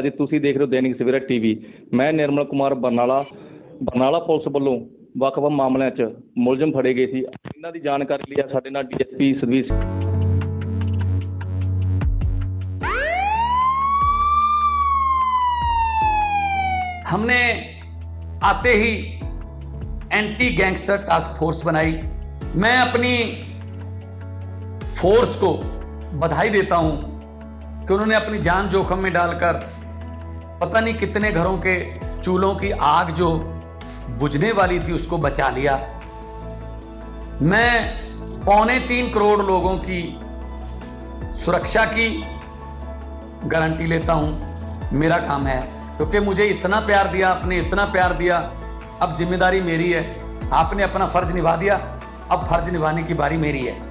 ਅਕਾਲ ਜੀ ਤੁਸੀਂ ਦੇਖ ਰਹੇ ਹੋ ਦੈਨਿਕ ਸਵੇਰਾ ਟੀਵੀ ਮੈਂ ਨਿਰਮਲ ਕੁਮਾਰ ਬਰਨਾਲਾ ਬਰਨਾਲਾ ਪੁਲਿਸ ਵੱਲੋਂ ਵੱਖ-ਵੱਖ ਮਾਮਲਿਆਂ 'ਚ ਮੁਲਜ਼ਮ ਫੜੇ ਗਏ ਸੀ ਇਹਨਾਂ ਦੀ ਜਾਣਕਾਰੀ ਲਈ ਸਾਡੇ ਨਾਲ ਡੀਐਸਪੀ ਸਰਵਿਸ हमने आते ही एंटी गैंगस्टर टास्क फोर्स बनाई मैं अपनी फोर्स को बधाई देता हूं कि उन्होंने अपनी जान जोखिम में डालकर पता नहीं कितने घरों के चूल्हों की आग जो बुझने वाली थी उसको बचा लिया। मैं पौने तीन करोड़ लोगों की सुरक्षा की गारंटी लेता हूँ। मेरा काम है। क्योंकि मुझे इतना प्यार दिया, आपने इतना प्यार दिया। अब ज़िम्मेदारी मेरी है। आपने अपना फ़र्ज़ निभा दिया। अब फ़र्ज़ निभाने की बारी मेरी है।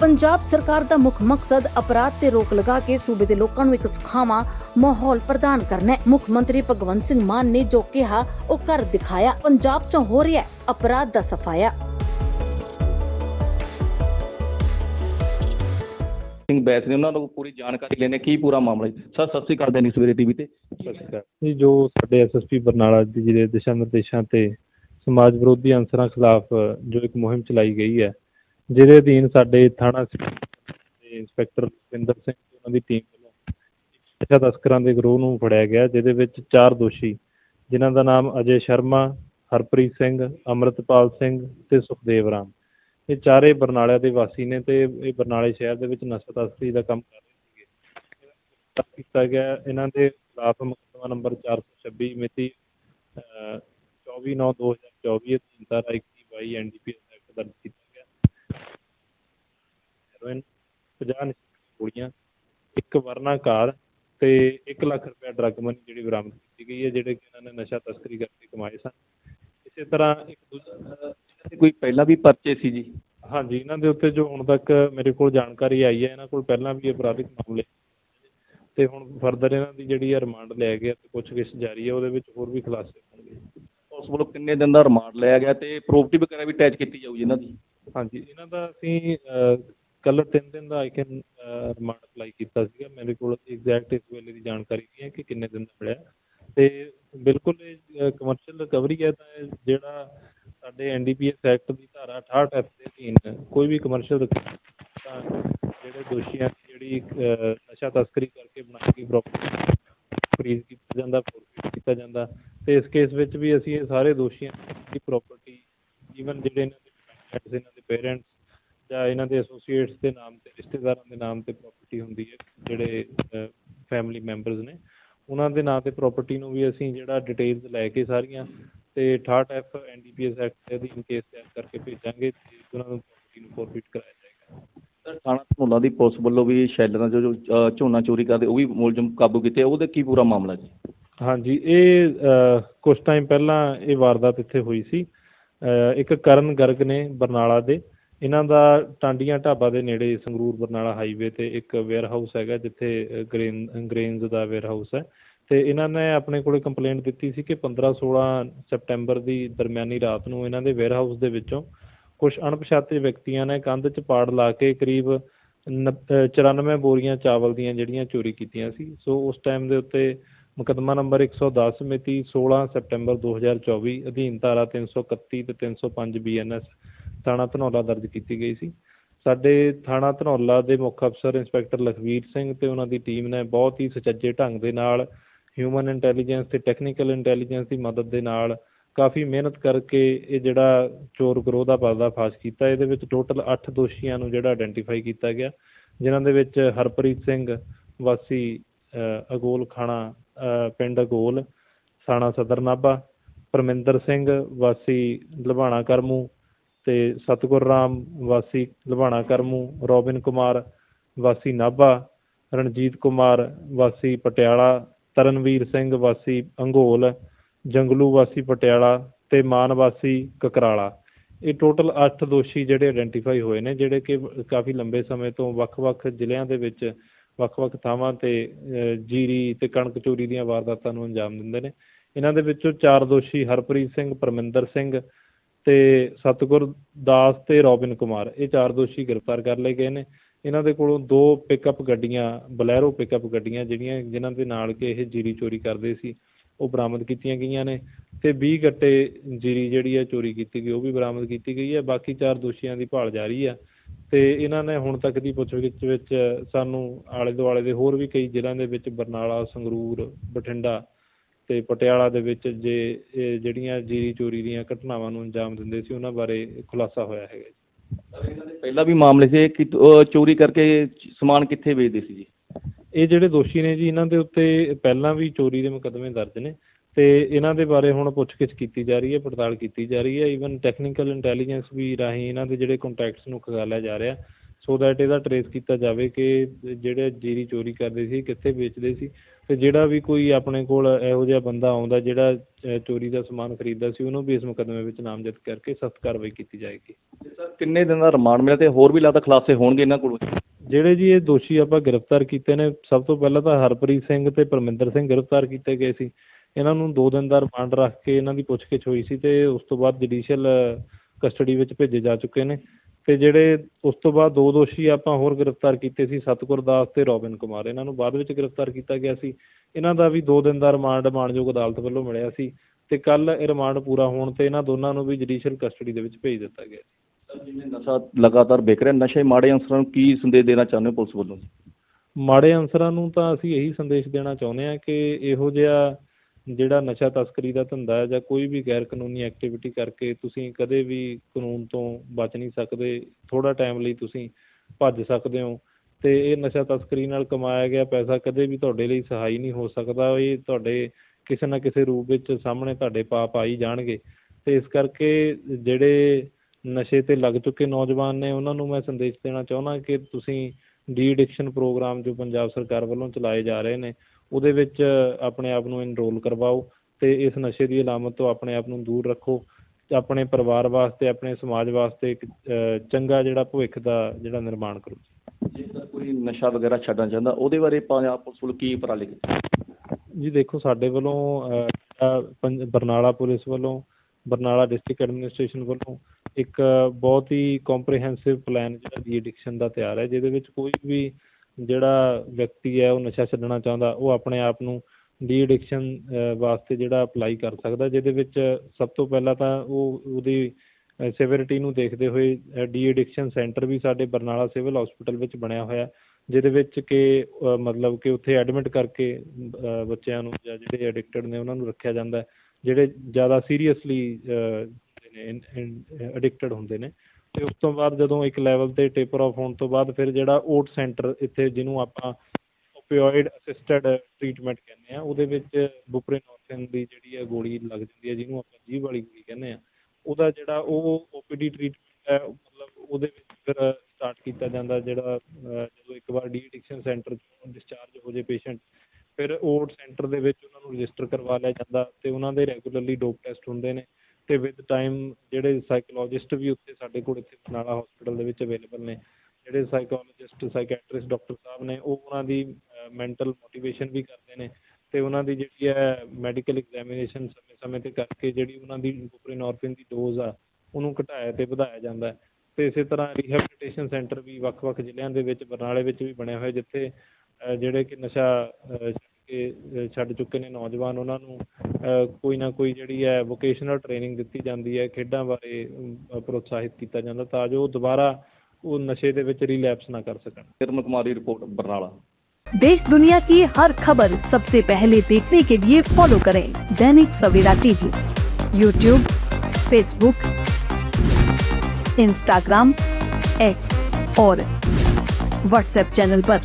ਪੰਜਾਬ ਸਰਕਾਰ ਦਾ ਮੁੱਖ ਮਕਸਦ ਅਪਰਾਧ ਤੇ ਰੋਕ ਲਗਾ ਕੇ ਸੂਬੇ ਦੇ ਲੋਕਾਂ ਨੂੰ ਇੱਕ ਸੁਖਾਵਾਂ ਮਾਹੌਲ ਪ੍ਰਦਾਨ ਕਰਨਾ ਹੈ। ਮੁੱਖ ਮੰਤਰੀ ਭਗਵੰਤ ਸਿੰਘ ਮਾਨ ਨੇ ਜੋ ਕਿਹਾ ਉਹ ਕਰ ਦਿਖਾਇਆ। ਪੰਜਾਬ 'ਚ ਹੋ ਰਿਹਾ ਹੈ ਅਪਰਾਧ ਦਾ ਸਫਾਇਆ। ਸਿੰਘ ਬੈਸ ਨੇ ਉਹਨਾਂ ਨੂੰ ਪੂਰੀ ਜਾਣਕਾਰੀ ਲੈਣੇ ਕੀ ਪੂਰਾ ਮਾਮਲਾ ਹੈ? ਸਰ ਸਤਿ ਸ੍ਰੀ ਅਕਾਲ ਦੈਨਿਕ ਸਵੇਰਾ ਟੀਵੀ ਤੇ। ਸਤਿ ਸ਼੍ਰੀ ਅਕਾਲ। ਜੀ ਜੋ ਸਾਡੇ ਐਸਐਸਪੀ ਬਰਨਾਲਾ ਦੀ ਜਿਹੜੇ ਦਿਸ਼ਾ ਨਿਰਦੇਸ਼ਾਂ ਤੇ ਸਮਾਜ ਵਿਰੋਧੀ ਅਨਸਰਾਂ ਖਿਲਾਫ ਜੋ ਇੱਕ ਮੁਹਿੰਮ ਚਲਾਈ ਗਈ ਹੈ ਜਿਹਦੇ ਅਧੀਨ ਸਾਡੇ ਥਾਣਾ ਇੰਸਪੈਕਟਰ ਰਵਿੰਦਰ ਸਿੰਘ ਤੇ ਉਹਨਾਂ ਦੀ ਟੀਮ ਵੱਲੋਂ ਨਸ਼ਾ ਤਸਕਰਾਂ ਦੇ ਗਰੋਹ ਨੂੰ ਫੜਿਆ ਗਿਆ, ਜਿਹਦੇ ਵਿੱਚ ਚਾਰ ਦੋਸ਼ੀ, ਜਿਨ੍ਹਾਂ ਦਾ ਨਾਮ ਅਜੇ ਸ਼ਰਮਾ, ਹਰਪ੍ਰੀਤ ਸਿੰਘ, ਅਮਰਤਪਾਲ ਸਿੰਘ ਤੇ ਸੁਖਦੇਵ ਰਾਮ। ਇਹ ਚਾਰੇ ਬਰਨਾਲਾ ਦੇ ਵਾਸੀ ਨੇ ਤੇ ਇਹ ਬਰਨਾਲੇ ਸ਼ਹਿਰ ਦੇ ਵਿੱਚ ਨਸ਼ਾ ਤਸਕਰੀ ਦਾ ਕੰਮ ਕਰ ਰਹੇ ਸੀਗੇ। ਗ੍ਰਿਫਤਾਰ ਕੀਤਾ ਗਿਆ, ਇਹਨਾਂ ਦੇ ਖਿਲਾਫ ਮੁਕੱਦਮਾ ਨੰਬਰ 426 ਮਿਤੀ 24/9/2024 ਅਧੀਨ ਧਾਰਾ 21 ਐਨਡੀਪੀਐਸ ਐਕਟ ਦਰਜ ਕੀਤਾ ਹੈਰੋਇਨ 50 ਨਸ਼ੀਲੀਆਂ ਗੋਲੀਆਂ ਇੱਕ ਵਰਨਾ ਕਾਰ ਤੇ 1 ਲੱਖ ਰੁਪਏ ਡਰੱਗ ਮਨੀ ਜਿਹੜੀ ਬਰਾਮਦ ਕੀਤੀ ਗਈ ਹੈ ਜਿਹੜੇ ਕਿ ਇਹਨਾਂ ਨੇ ਨਸ਼ਾ ਤਸਕਰੀ ਕਰਕੇ ਕਮਾਏ ਸਨ। ਇਸੇ ਤਰ੍ਹਾਂ ਇੱਕ ਦੂਜਾ ਕੋਈ ਪਹਿਲਾਂ ਵੀ ਪਰਚੇ ਸੀ ਜੀ? ਹਾਂਜੀ ਇਹਨਾਂ ਦੇ ਉੱਤੇ ਜੋ ਹੁਣ ਤੱਕ ਮੇਰੇ ਕੋਲ ਜਾਣਕਾਰੀ ਆਈ ਹੈ ਇਹਨਾਂ ਕੋਲ ਪਹਿਲਾਂ ਵੀ ਅਪਰਾਧਿਕ ਮਾਮਲੇ ਤੇ ਹੁਣ ਫਰਦਰ ਇਹਨਾਂ ਦੀ ਜਿਹੜੀ ਹੈ ਰਿਮਾਂਡ ਲਿਆ ਗਿਆ ਤੇ ਪੁੱਛਗਿੱਛ ਜਾਰੀ ਹੈ ਉਹਦੇ ਵਿੱਚ ਹੋਰ ਵੀ ਖੁਲਾਸੇ ਹੋਣਗੇ। ਉਸ ਵੱਲੋਂ ਕਿੰਨੇ ਦਿਨ ਦਾ ਰਿਮਾਂਡ ਲਿਆ ਗਿਆ ਤੇ ਪ੍ਰੋਪਰਟੀ ਵਗੈਰਾ ਵੀ ਅਟੈਚ ਕੀਤੀ ਜਾਊਗੀ ਇਹਨਾਂ ਦੀ? ਹਾਂਜੀ ਇਹਨਾਂ ਦਾ ਅਸੀਂ ਕੱਲ੍ਹ ਤਿੰਨ ਦਿਨ ਦਾ ਆਈ ਕੈਨ ਰਿਮਾਂਡ ਅਪਲਾਈ ਕੀਤਾ ਸੀਗਾ। ਮੇਰੇ ਕੋਲ ਐਗਜ਼ੈਕਟ ਇਸ ਵੇਲੇ ਦੀ ਜਾਣਕਾਰੀ ਨਹੀਂ ਹੈ ਕਿ ਕਿੰਨੇ ਦਿਨ ਦਾ ਮਿਲਿਆ। ਅਤੇ ਬਿਲਕੁਲ ਇਹ ਕਮਰਸ਼ੀਅਲ ਰਿਕਵਰੀ ਹੈ ਤਾਂ ਜਿਹੜਾ ਸਾਡੇ N D P NDPS act ਦੀ ਧਾਰਾ 68 ਐਫ ਦੇ ਅਧੀਨ ਕੋਈ ਵੀ ਕਮਰਸ਼ੀਅਲ ਤਾਂ ਜਿਹੜੇ ਦੋਸ਼ੀਆਂ ਦੀ ਜਿਹੜੀ ਨਸ਼ਾ ਤਸਕਰੀ ਕਰਕੇ ਬਣਾਈ ਗਈ ਪ੍ਰੋਪਰਟੀ ਫਰੀਜ਼ ਕੀਤਾ ਜਾਂਦਾ ਫੋਰਫੀਟ ਕੀਤਾ ਜਾਂਦਾ। ਤੇ ਇਸ ਕੇਸ ਵਿੱਚ ਵੀ ਅਸੀਂ ਇਹ ਸਾਰੇ ਦੋਸ਼ੀਆਂ ਦੀ ਪ੍ਰੋਪਰਟੀ ਈਵਨ ਜਿਹੜੇ ਇਹਨਾਂ ਦੇ parents, ਇਹਨਾਂ ਦੇ ਪੇਰੈਂਟਸ ਜਾਂ ਇਹਨਾਂ ਦੇ ਐਸੋਸੀਏਟਸ ਦੇ ਨਾਮ ਤੇ ਰਿਸ਼ਤੇਦਾਰਾਂ ਦੇ ਨਾਮ ਤੇ ਪ੍ਰਾਪਰਟੀ ਹੁੰਦੀ ਹੈ ਜਿਹੜੇ ਫੈਮਿਲੀ ਮੈਂਬਰਸ ਨੇ ਉਹਨਾਂ ਦੇ ਨਾਂ ਤੇ ਪ੍ਰਾਪਰਟੀ ਨੂੰ ਵੀ ਅਸੀਂ ਜਿਹੜਾ ਡਿਟੇਲਸ ਲੈ ਕੇ ਸਾਰੀਆਂ ਤੇ 68 ਐਫ ਐਨਡੀਪੀਐਸ ਐਕਟ ਦੇ ਅਧੀਨ ਕੇਸ ਤਿਆਰ ਕਰਕੇ ਭੇਜਾਂਗੇ ਤੇ ਉਹਨਾਂ ਨੂੰ ਪ੍ਰਾਪਰਟੀ ਨੂੰ ਫੋਰਫੀਟ ਕਰਾਇਆ ਜਾਏਗਾ। ਸਰ ਥਾਣਾ ਧਨੌਲਾ ਦੀ ਪੁਲਿਸ ਵੱਲੋਂ ਵੀ ਸ਼ੈਲਰਾਂ ਜੋ ਝੋਨਾ ਚੋਰੀ ਕਰਦੇ ਉਹ ਵੀ ਮੁਲਜ਼ਮ ਕਾਬੂ ਕੀਤੇ ਉਹਦਾ ਕੀ ਪੂਰਾ ਮਾਮਲਾ ਜੀ? ਹਾਂਜੀ ਇਹ ਕੁਛ ਟਾਈਮ ਪਹਿਲਾਂ ਇਹ ਵਾਰਦਾਤ ਇੱਥੇ ਹੋਈ ਸੀ। ਇੱਕ ਕਰਨ ਗਰਗ ਨੇ ਬਰਨਾਲਾ ਦੇ ਇਹਨਾਂ ਦਾ ਟਾਂਡੀਆਂ ਢਾਬਾ ਦੇ ਨੇੜੇ ਸੰਗਰੂਰ ਬਰਨਾਲਾ ਹਾਈਵੇ ਤੇ ਇੱਕ ਵੇਅਰਹਾਊਸ ਹੈਗਾ ਜਿੱਥੇ ਗ੍ਰੇਨ ਗ੍ਰੇਨਸ ਦਾ ਵੇਅਰਹਾਊਸ ਹੈ। ਤੇ ਇਹਨਾਂ ਨੇ ਆਪਣੇ ਕੋਲੇ ਕੰਪਲੇਂਟ ਦਿੱਤੀ ਸੀ ਕਿ 15-16 ਸਪਟੈਂਬਰ ਦੀ ਦਰਮਿਆਨੀ ਰਾਤ ਨੂੰ ਇਹਨਾਂ ਦੇ ਵੇਅਰਹਾਊਸ ਦੇ ਵਿੱਚੋਂ ਕੁਝ ਅਣਪਛਾਤੇ ਵਿਅਕਤੀਆਂ ਨੇ ਕੰਧ 'ਚ ਪਾੜ ਲਾ ਕੇ ਕਰੀਬ ਨ- ਅਹ 94 ਬੋਰੀਆਂ ਚਾਵਲ ਦੀਆਂ ਜਿਹੜੀਆਂ ਚੋਰੀ ਕੀਤੀਆਂ ਸੀ। ਸੋ ਉਸ ਟਾਈਮ ਦੇ ਉੱਤੇ ਮੁਕੱਦਮਾ ਨੰਬਰ 110 ਮਿਤੀ 16 ਸਤੰਬਰ 2024 ਅਧੀਨ ਧਾਰਾ 331 ਤੇ 305 ਬੀਐਨਐਸ ਥਾਣਾ ਧਨੌਲਾ ਦਰਜ ਕੀਤੀ ਗਈ ਸੀ। ਸਾਡੇ ਥਾਣਾ ਧਨੌਲਾ ਦੇ ਮੁੱਖ ਅਫਸਰ ਇੰਸਪੈਕਟਰ ਲਖਵੀਰ ਸਿੰਘ ਤੇ ਉਹਨਾਂ ਦੀ ਟੀਮ ਨੇ ਬਹੁਤ ਹੀ ਸੁਚੱਜੇ ਢੰਗ ਦੇ ਨਾਲ ਹਿਊਮਨ ਇੰਟੈਲੀਜੈਂਸ ਤੇ ਟੈਕਨੀਕਲ ਇੰਟੈਲੀਜੈਂਸ ਦੀ ਮਦਦ ਦੇ ਨਾਲ ਕਾਫੀ ਮਿਹਨਤ ਕਰਕੇ ਇਹ ਜਿਹੜਾ ਚੋਰ ਗਰੋਹ ਦਾ ਪਰਦਾਫਾਸ਼ ਕੀਤਾ। ਇਹਦੇ ਵਿੱਚ ਟੋਟਲ 8 ਦੋਸ਼ੀਆਂ ਨੂੰ ਜਿਹੜਾ ਆਇਡੈਂਟੀਫਾਈ ਕੀਤਾ ਗਿਆ, ਜਿਨ੍ਹਾਂ ਦੇ ਵਿੱਚ ਹਰਪ੍ਰੀਤ ਸਿੰਘ ਵਾਸੀ ਅਗੋਲ ਖਾਣਾ ਪਿੰਡ ਅਗੋਲ ਸਾਣਾ ਸਦਰ ਨਾਭਾ, ਪਰਮਿੰਦਰ ਸਿੰਘ ਵਾਸੀ ਲੁਬਾਣਾ ਕਰਮੂ ਤੇ ਸਤਗੁਰ ਰਾਮ, ਵਾਸੀ ਲਵਾਣਾ ਕਰਮੂ, ਰੋਬਿਨ ਕੁਮਾਰ, ਵਾਸੀ ਨਾਭਾ, ਰਣਜੀਤ ਕੁਮਾਰ, ਵਾਸੀ ਪਟਿਆਲਾ, ਤਰਨਵੀਰ ਸਿੰਘ, ਵਾਸੀ ਅੰਗੋਲ, ਜੰਗਲੂ ਵਾਸੀ ਪਟਿਆਲਾ ਤੇ ਮਾਨ ਵਾਸੀ ਕਕਰਾਲਾ। ਇਹ ਟੋਟਲ 8 ਦੋਸ਼ੀ ਜਿਹੜੇ ਆਇਡੈਂਟੀਫਾਈ ਹੋਏ ਨੇ, ਜਿਹੜੇ ਕਿ ਕਾਫੀ ਲੰਬੇ ਸਮੇਂ ਤੋਂ ਵੱਖ-ਵੱਖ ਜ਼ਿਲ੍ਹਿਆਂ ਦੇ ਵਿੱਚ, ਵੱਖ-ਵੱਖ ਥਾਵਾਂ ਤੇ ਜੀਰੀ ਤੇ ਕਣਕ ਚੋਰੀ ਦੀਆਂ ਵਾਰਦਾਤਾਂ ਨੂੰ ਅੰਜਾਮ ਦਿੰਦੇ ਨੇ। ਇਹਨਾਂ ਦੇ ਵਿੱਚੋਂ ਚਾਰ ਦੋਸ਼ੀ ਹਰਪ੍ਰੀਤ ਸਿੰਘ, ਪਰਮਿੰਦਰ ਸਿੰਘ ਤੇ ਸਤਗੁਰ ਦਾਸ ਤੇ ਰੋਬਿਨ ਕੁਮਾਰ, ਇਹ ਚਾਰ ਦੋਸ਼ੀ ਗ੍ਰਿਫਤਾਰ ਕਰ ਲਏ ਗਏ ਨੇ। ਇਹਨਾਂ ਦੇ ਕੋਲੋਂ ਦੋ ਪਿਕਅਪ ਗੱਡੀਆਂ, ਬਲੈਰੋ ਪਿਕਅਪ ਗੱਡੀਆਂ ਜਿਹੜੀਆਂ ਜਿਨ੍ਹਾਂ ਦੇ ਨਾਲ ਕਿ ਇਹ ਜੀਰੀ ਚੋਰੀ ਕਰਦੇ ਸੀ, ਉਹ ਬਰਾਮਦ ਕੀਤੀਆਂ ਗਈਆਂ ਨੇ ਤੇ 20 ਗੱਟੇ ਜੀਰੀ ਜਿਹੜੀ ਹੈ ਚੋਰੀ ਕੀਤੀ ਗਈ, ਉਹ ਵੀ ਬਰਾਮਦ ਕੀਤੀ ਗਈ ਹੈ। ਬਾਕੀ ਚਾਰ ਦੋਸ਼ੀਆਂ ਦੀ ਭਾਲ ਜਾਰੀ ਹੈ ਤੇ ਇਹਨਾਂ ਨੇ ਹੁਣ ਤੱਕ ਦੀ ਪੁੱਛਗਿੱਛ ਵਿੱਚ ਸਾਨੂੰ ਆਲੇ ਦੁਆਲੇ ਦੇ ਹੋਰ ਵੀ ਕਈ ਜ਼ਿਲ੍ਹਿਆਂ ਦੇ ਵਿੱਚ ਬਰਨਾਲਾ, ਸੰਗਰੂਰ, ਬਠਿੰਡਾ ਤੇ ਪਟਿਆਲਾ ਦੇ ਵਿੱਚ ਜੇ ਇਹ ਜਿਹੜੀਆਂ ਜੀਰੀ ਚੋਰੀ ਦੀਆਂ ਘਟਨਾਵਾਂ ਨੂੰ ਅੰਜਾਮ ਦਿੰਦੇ ਸੀ ਉਹਨਾਂ ਬਾਰੇ ਖੁਲਾਸਾ ਹੋਇਆ ਹੈਗਾ ਜੀ। ਪਹਿਲਾਂ ਵੀ ਮਾਮਲੇ ਸੀ ਕਿ ਚੋਰੀ ਕਰਕੇ ਸਮਾਨ ਕਿੱਥੇ ਵੇਚਦੇ ਸੀ ਜੀ? ਇਹ ਜਿਹੜੇ ਦੋਸ਼ੀ ਨੇ ਜੀ ਇਹਨਾਂ ਦੇ ਉੱਤੇ ਪਹਿਲਾਂ ਵੀ ਚੋਰੀ ਦੇ ਮੁਕੱਦਮੇ ਦਰਜ ਨੇ ਤੇ ਇਹਨਾਂ ਦੇ ਬਾਰੇ ਹੁਣ ਪੁੱਛਗਿੱਛ ਕੀਤੀ ਜਾ ਰਹੀ ਹੈ ਪੜਤਾਲ ਕੀਤੀ ਜਾ ਰਹੀ ਹੈ। ਈਵਨ ਟੈਕਨੀਕਲ ਇੰਟੈਲੀਜੈਂਸ ਵੀ ਰਾਹੀਂ ਇਹਨਾਂ ਦੇ ਜਿਹੜੇ ਕੰਟੈਕਟਸ ਨੂੰ ਖਗਾਲਿਆ ਜਾ ਰਿਹਾ। ਸੋ ਦੈਟ ਇਹਦਾ ਟਰੇਸ ਕੀਤਾ ਜਾਵੇ ਕਿ ਜਿਹੜੇ ਜੀਰੀ ਚੋਰੀ ਕਰਦੇ ਸੀ ਕਿੱਥੇ ਵੇਚਦੇ ਸੀ। ਤੇ ਜਿਹੜਾ ਵੀ ਕੋਈ ਆਪਣੇ ਕੋਲ ਇਹੋ ਜਿਹਾ ਬੰਦਾ ਆਉਂਦਾ ਜਿਹੜਾ ਚੋਰੀ ਦਾ ਸਮਾਨ ਖਰੀਦਦਾ ਸੀ ਉਹਨੂੰ ਵੀ ਇਸ ਮੁਕੱਦਮੇ ਵਿੱਚ ਨਾਮਜ਼ਦ ਕਰਕੇ ਸਖਤ ਕਾਰਵਾਈ ਕੀਤੀ ਜਾਏਗੀ। ਸਰ ਕਿੰਨੇ ਦਿਨ ਦਾ ਰਿਮਾਂਡ ਮਿਲਿਆ ਤੇ ਹੋਰ ਵੀ ਲੱਗਦਾ ਖੁਲਾਸੇ ਹੋਣਗੇ ਇਹਨਾਂ ਕੋਲ? ਜਿਹੜੇ ਜੀ ਇਹ ਦੋਸ਼ੀ ਆਪਾਂ ਗ੍ਰਿਫਤਾਰ ਕੀਤੇ ਨੇ ਸਭ ਤੋਂ ਪਹਿਲਾਂ ਤਾਂ ਹਰਪ੍ਰੀਤ ਸਿੰਘ ਤੇ ਪਰਮਿੰਦਰ ਸਿੰਘ ਗ੍ਰਿਫਤਾਰ ਕੀਤੇ ਗਏ ਸੀ। ਇਹਨਾਂ ਨੂੰ 2 ਦਿਨ ਦਾ ਰਿਮਾਂਡ ਰੱਖ ਕੇ ਇਹਨਾਂ ਦੀ ਪੁੱਛਗਿੱਛ ਹੋਈ ਸੀ ਤੇ ਉਸ ਤੋਂ ਬਾਅਦ ਜੁਡੀਸ਼ੀਅਲ ਕਸਟਡੀ ਵਿੱਚ ਭੇਜੇ ਜਾ ਚੁੱਕੇ ਨੇ। ਤੇ ਜਿਹੜੇ ਉਸ ਤੋਂ ਬਾਅਦ ਦੋ ਦੋਸ਼ੀ ਆਪਾਂ ਹੋਰ ਗ੍ਰਿਫਤਾਰ ਕੀਤੇ ਸੀ ਸਤਗੁਰ ਦਾਸ ਤੇ ਰੋਬਿਨ ਕੁਮਾਰ। ਇਹਨਾਂ ਨੂੰ ਬਾਅਦ ਵਿੱਚ ਗ੍ਰਿਫਤਾਰ ਕੀਤਾ ਗਿਆ ਸੀ। ਇਹਨਾਂ ਦਾ ਵੀ 2 ਦਿਨ ਦਾ ਰਿਮਾਂਡ ਮਾਣਯੋਗ ਅਦਾਲਤ ਵੱਲੋਂ ਮਿਲਿਆ ਸੀ ਤੇ ਕੱਲ ਇਹ ਰਿਮਾਂਡ ਪੂਰਾ ਹੋਣ ਤੇ ਇਹਨਾਂ ਦੋਨਾਂ ਨੂੰ ਵੀ ਜੁਡੀਸ਼ੀਅਲ ਕਸਟਡੀ ਦੇ ਵਿੱਚ ਭੇਜ ਦਿੱਤਾ ਗਿਆ ਸਰ ਜਿਵੇਂ ਨਸ਼ਾ ਲਗਾਤਾਰ ਵਿਕ ਰਿਹਾ ਨਸ਼ੇ ਮਾੜੇ ਅਨਸਰਾਂ ਨੂੰ ਕੀ ਸੰਦੇਸ਼ ਦੇਣਾ ਚਾਹੁੰਦੇ ਹੋ ਪੁਲਿਸ ਵੱਲੋਂ? ਮਾੜੇ ਅਨਸਰਾਂ ਨੂੰ ਤਾਂ ਅਸੀਂ ਇਹੀ ਸੰਦੇਸ਼ ਦੇਣਾ ਚਾਹੁੰਦੇ ਹਾਂ ਕਿ ਇਹੋ ਜਿਹਾ ਜਿਹੜਾ ਨਸ਼ਾ ਤਸਕਰੀ ਦਾ ਧੰਦਾ ਹੈ ਜਾਂ ਕੋਈ ਵੀ ਗੈਰ ਕਾਨੂੰਨੀ ਐਕਟੀਵਿਟੀ ਕਰਕੇ ਤੁਸੀਂ ਕਦੇ ਵੀ ਕਾਨੂੰਨ ਤੋਂ ਬਚ ਨਹੀਂ ਸਕਦੇ ਥੋੜਾ ਟਾਈਮ ਲਈ ਤੁਸੀਂ ਭੱਜ ਸਕਦੇ ਹੋ ਤੇ ਇਹ ਨਸ਼ਾ ਤਸਕਰੀ ਨਾਲ ਕਮਾਇਆ ਗਿਆ ਪੈਸਾ ਕਦੇ ਵੀ ਤੁਹਾਡੇ ਲਈ ਸਹਾਈ ਨਹੀਂ ਹੋ ਸਕਦਾ, ਇਹ ਤੁਹਾਡੇ ਕਿਸੇ ਨਾ ਕਿਸੇ ਰੂਪ ਵਿੱਚ ਸਾਹਮਣੇ ਤੁਹਾਡੇ ਪਾਪ ਆਈ ਜਾਣਗੇ ਤੇ ਇਸ ਕਰਕੇ ਜਿਹੜੇ ਨਸ਼ੇ ਤੇ ਲੱਗ ਚੁੱਕੇ ਨੌਜਵਾਨ ਨੇ ਉਹਨਾਂ ਨੂੰ ਮੈਂ ਸੰਦੇਸ਼ ਦੇਣਾ ਚਾਹੁੰਦਾ ਕਿ ਤੁਸੀਂ ਡੀ ਐਡਿਕਸ਼ਨ ਪ੍ਰੋਗਰਾਮ ਜੋ ਪੰਜਾਬ ਸਰਕਾਰ ਵੱਲੋਂ ਚਲਾਏ ਜਾ ਰਹੇ ਨੇ ਉਹਦੇ ਵਿੱਚ ਆਪਣੇ ਆਪ ਨੂੰ ਇਨਰੋਲ ਕਰਵਾਓ ਤੇ ਇਸ ਨਸ਼ੇ ਦੀ ਅਲਾਮਤ ਤੋਂ ਆਪਣੇ ਆਪ ਨੂੰ ਦੂਰ ਰੱਖੋ। ਤੇ ਆਪਣੇ ਪਰਿਵਾਰ ਵਾਸਤੇ ਆਪਣੇ ਸਮਾਜ ਵਾਸਤੇ ਇੱਕ ਚੰਗਾ ਜਿਹੜਾ ਭਵਿੱਖ ਦਾ ਜਿਹੜਾ ਨਿਰਮਾਣ ਕਰੋ। ਜੇਕਰ ਕੋਈ ਨਸ਼ਾ ਵਗੈਰਾ ਛੱਡਣਾ ਚਾਹੁੰਦਾ ਉਹਦੇ ਬਾਰੇ ਪੰਜਾਬ ਪੁਲਿਸ ਵੱਲੋਂ ਕੀ ਉਪਰਾਲੇ ਕੀਤੇ ਜੀ ਦੇਖੋ ਸਾਡੇ ਵੱਲੋਂ ਬਰਨਾਲਾ ਪੁਲਿਸ ਵੱਲੋਂ ਬਰਨਾਲਾ ਡਿਸਟ੍ਰਿਕਟ ਐਡਮਿਨਿਸਟ੍ਰੇਸ਼ਨ ਵੱਲੋਂ ਇੱਕ ਬਹੁਤ ਹੀ ਕੰਪਰੀਹੈਂਸਿਵ ਪਲਾਨ ਜਿਹੜਾ ਦੀ ਐਡਿਕਸ਼ਨ ਦਾ ਤਿਆਰ ਹੈ ਜਿਹਦੇ ਵਿੱਚ ਕੋਈ ਵੀ ਜਿਹੜਾ ਵਿਅਕਤੀ ਹੈ, ਉਹ ਨਸ਼ਾ ਛੱਡਣਾ ਚਾਹੁੰਦਾ, ਉਹ ਆਪਣੇ ਆਪ ਨੂੰ ਡੀ ਐਡਿਕਸ਼ਨ ਵਾਸਤੇ ਜਿਹੜਾ ਅਪਲਾਈ ਕਰ ਸਕਦਾ, ਜਿਹਦੇ ਵਿੱਚ ਸਭ ਤੋਂ ਪਹਿਲਾਂ ਤਾਂ ਉਹ, ਉਹਦੀ ਸਿਵਿਰਿਟੀ ਨੂੰ ਦੇਖਦੇ ਹੋਏ ਡੀ ਐਡਿਕਸ਼ਨ ਸੈਂਟਰ ਵੀ ਸਾਡੇ ਬਰਨਾਲਾ ਸਿਵਲ ਹਸਪੀਟਲ ਵਿੱਚ ਬਣਿਆ ਹੋਇਆ, ਜਿਹਦੇ ਵਿੱਚ ਕਿ ਮਤਲਬ ਕਿ ਉੱਥੇ ਐਡਮਿਟ ਕਰਕੇ ਬੱਚਿਆਂ ਨੂੰ ਜਾਂ ਜਿਹੜੇ ਐਡਿਕਟਡ ਨੇ, ਉਹਨਾਂ ਨੂੰ ਰੱਖਿਆ ਜਾਂਦਾ, ਜਿਹੜੇ ਜ਼ਿਆਦਾ ਸੀਰੀਅਸਲੀ ਨੇ ਐਡਿਕਟਡ ਹੁੰਦੇ ਨੇ ਤੇ ਉਸ ਤੋਂ ਬਾਅਦ ਜਦੋਂ ਇੱਕ ਲੈਵਲ ਤੇ ਟੇਪਰ ਆਫ ਹੋਣ ਤੋਂ ਬਾਅਦ ਫਿਰ ਜਿਹੜਾ ਓਟ ਸੈਂਟਰ ਇੱਥੇ ਜਿਹਨੂੰ ਆਪਾਂ ਓਪੀਓਇਡ ਅਸਿਸਟਡ ਟ੍ਰੀਟਮੈਂਟ ਕਹਿੰਦੇ ਆ ਉਹਦੇ ਵਿੱਚ ਬੁਪਰੇਨੋਰਫਿਨ ਦੀ ਜਿਹੜੀ ਹੈ ਗੋਲੀ ਲੱਗ ਜਾਂਦੀ ਹੈ, ਜਿਹਨੂੰ ਆਪਾਂ ਜੀਭ ਵਾਲੀ ਗੋਲੀ ਕਹਿੰਦੇ ਆ ਉਹਦਾ ਜਿਹੜਾ ਉਹ ਓਪੀਡੀ ਟ੍ਰੀਟਮੈਂਟ ਹੈ, ਮਤਲਬ ਉਹਦੇ ਵਿੱਚ ਫਿਰ ਸਟਾਰਟ ਕੀਤਾ ਜਾਂਦਾ ਜਿਹੜਾ ਜਦੋਂ ਇੱਕ ਵਾਰ ਡੀ ਐਡਿਕਸ਼ਨ ਸੈਂਟਰ ਡਿਸਚਾਰਜ ਹੋ ਜੇ ਪੇਸ਼ੈਂਟ ਫਿਰ ਓਟ ਸੈਂਟਰ ਦੇ ਵਿੱਚ ਉਹਨਾਂ ਨੂੰ ਰਜਿਸਟਰ ਕਰਵਾ ਲਿਆ ਜਾਂਦਾ ਅਤੇ ਉਹਨਾਂ ਦੇ ਰੈਗੂਲਰਲੀ ਡੋਪ ਟੈਸਟ ਹੁੰਦੇ ਨੇ। ਤੇ ਵਿਦ ਟਾਈਮ ਜਿਹੜੇ ਸਾਈਕੋਲੋਜਿਸਟ ਵੀ ਉੱਥੇ ਸਾਡੇ ਕੋਲ ਇੱਥੇ ਬਰਨਾਲਾ ਹੋਸਪਿਟਲ ਦੇ ਵਿੱਚ ਅਵੇਲੇਬਲ ਨੇ, ਜਿਹੜੇ ਸਾਈਕੋਲੋਜਿਸਟ ਸਾਈਕੈਟ੍ਰਿਸਟ ਡਾਕਟਰ ਸਾਹਿਬ ਨੇ, ਉਹ ਉਹਨਾਂ ਦੀ ਮੈਂਟਲ ਮੋਟੀਵੇਸ਼ਨ ਵੀ ਕਰਦੇ ਨੇ ਤੇ ਉਹਨਾਂ ਦੀ ਜਿਹੜੀ ਹੈ ਮੈਡੀਕਲ ਐਗਜ਼ਾਮੀਨੇਸ਼ਨ ਸਮੇਂ-ਸਮੇਂ ਤੇ ਕਰਕੇ ਜਿਹੜੀ ਉਹਨਾਂ ਦੀ ਬੁਪਰੇਨੋਰਫਿਨ ਦੀ ਡੋਜ਼ ਆ, ਉਹਨੂੰ ਘਟਾਇਆ ਤੇ ਵਧਾਇਆ ਜਾਂਦਾ ਹੈ। ਤੇ ਇਸੇ ਤਰ੍ਹਾਂ ਰੀਹੈਬਿਲਿਟੇਸ਼ਨ ਸੈਂਟਰ ਵੀ ਵੱਖ-ਵੱਖ ਜ਼ਿਲ੍ਹਿਆਂ ਦੇ ਵਿੱਚ, ਬਰਨਾਲੇ ਵਿੱਚ ਵੀ ਬਣਿਆ ਹੋਇਆ, ਜਿੱਥੇ ਜਿਹੜੇ ਕਿ ਨਸ਼ਾ ਕੇ ਅਹ, ਛੱਡ ਚੁੱਕੇ ਨੇ ਨੌਜਵਾਨ ਉਹਨਾਂ ਨੂੰ ਅਹ, ਕੋਈ ਨਾ ਕੋਈ ਜਿਹੜੀ ਹੈ ਵੋਕੇਸ਼ਨਲ ਟ੍ਰੇਨਿੰਗ ਦਿੱਤੀ ਜਾਂਦੀ ਹੈ ਖੇਡਾਂ ਬਾਰੇ ਅਮ, ਪ੍ਰੋਤਸਾਹਿਤ ਕੀਤਾ ਜਾਂਦਾ ਤਾਂ ਜੋ ਉਹ ਦੁਬਾਰਾ ਉਹ ਨਸ਼ੇ ਦੇ ਵਿੱਚ ਰੀਲੈਪਸ ਨਾ ਕਰ ਸਕਣ ਨਿਰਮਲ ਕੁਮਾਰ ਦੀ ਰਿਪੋਰਟ ਬਰਨਾਲਾ देश दुनिया की हर खबर सबसे पहले देखने के लिए फॉलो करें Dainik Savera TV YouTube Facebook Instagram X और व्हाट्सएप चैनल पर।